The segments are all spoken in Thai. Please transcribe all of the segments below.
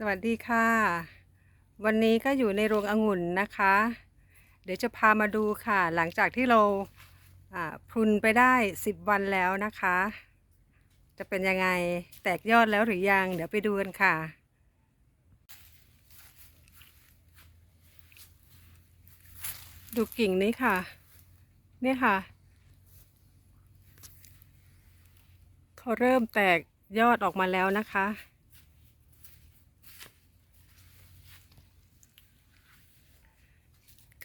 สวัสดีค่ะ วันนี้ก็อยู่ในโรงองุ่นนะคะ เดี๋ยวจะพามาดูค่ะ หลังจากที่เราอ่าพรุนไปได้ 10 วันแล้วนะคะ จะเป็นยังไงแตกยอดแล้วหรือยัง เดี๋ยวไปดูกันค่ะ ดูกิ่งนี้ค่ะ นี่ค่ะ เขาเริ่มแตกยอดออกมาแล้วนะคะ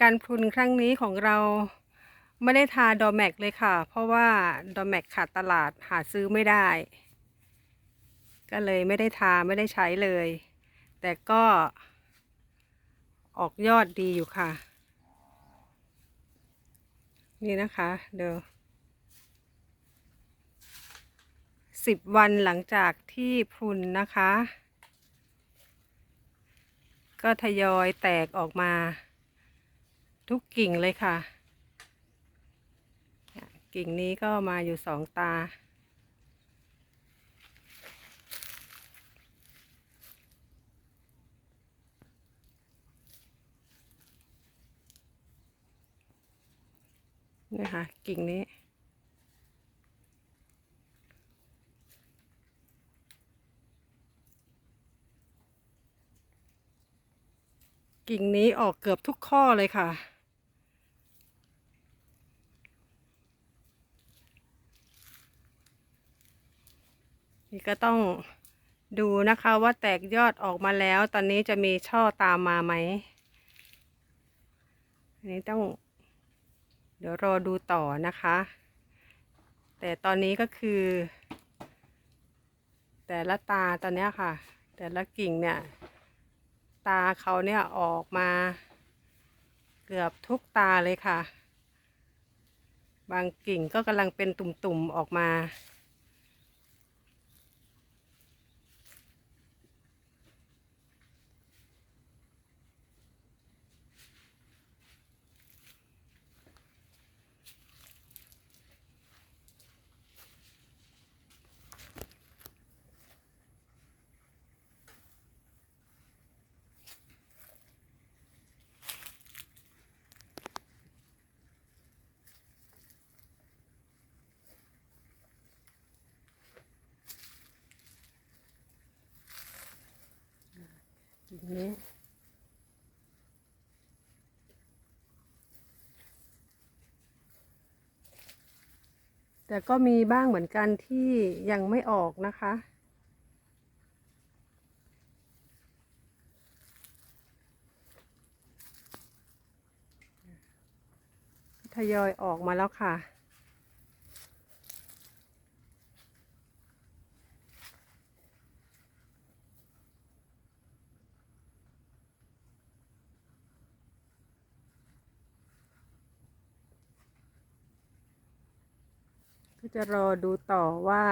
การพรุนครั้งนี้ของเราไม่ได้ทาดอแม็กเลยค่ะ เพราะว่าดอแม็กขาดตลาดหาซื้อไม่ได้ ก็เลยไม่ได้ทาไม่ได้ใช้เลย แต่ก็ออกยอดดีอยู่ค่ะ นี่นะคะเดี๋ยวสิบวันหลังจากที่พรุนนะคะ ก็ทยอยแตกออกมา ทุกกิ่งเลยค่ะ กิ่งนี้ก็มาอยู่สองตา นี่ค่ะ กิ่งนี้กิ่งนี้ออกเกือบทุกข้อเลยค่ะ นี่ก็ต้องดูนะคะว่าแตกยอดออกมาแล้ว ตอนนี้จะมีช่อตามมาไหมอันนี้ต้อง เดี๋ยวรอดูต่อนะคะ แต่ตอนนี้ก็คือ แต่ละตาตอนนี้ค่ะ แต่ละกิ่งเนี่ย ตาเขาเนี่ยออกมา เกือบทุกตาเลยค่ะ บางกิ่งก็กำลังเป็นตุ่มๆออกมา กิ่งนี้แต่ก็มีบ้างเหมือนกันที่ยังไม่ออกนะคะ ทยอยออกมาแล้วค่ะ ก็จะรอดูต่อว่า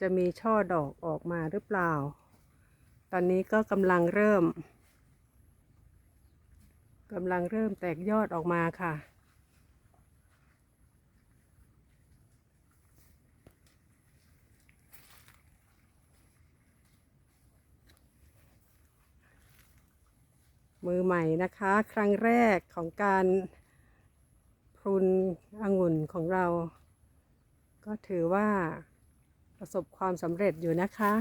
จะมีช่อดอกออกมาหรือเปล่า ตอนนี้ก็กำลังเริ่มกำลังเริ่มแตกยอดออกมาค่ะ มือใหม่นะคะ ครั้งแรกของการ พรุนองุ่นของเรา ก็ถือว่าประสบความสำเร็จอยู่นะคะ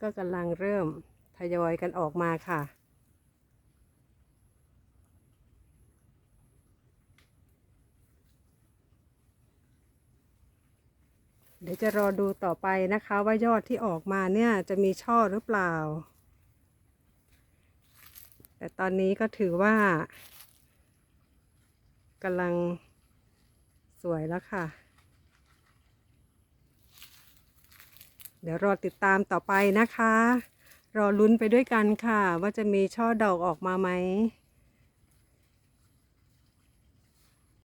ก็กำลังเริ่มทยอยกันออกมาค่ะ เดี๋ยวจะรอดูต่อไปนะคะว่ายอดที่ออกมาเนี่ยจะมีช่อหรือเปล่า แต่ตอนนี้ก็ถือว่ากำลังสวยแล้วค่ะ เดี๋ยวรอติดตามต่อไปนะคะ รอลุ้นไปด้วยกันค่ะ ว่าจะมีช่อดอกออกมาไหม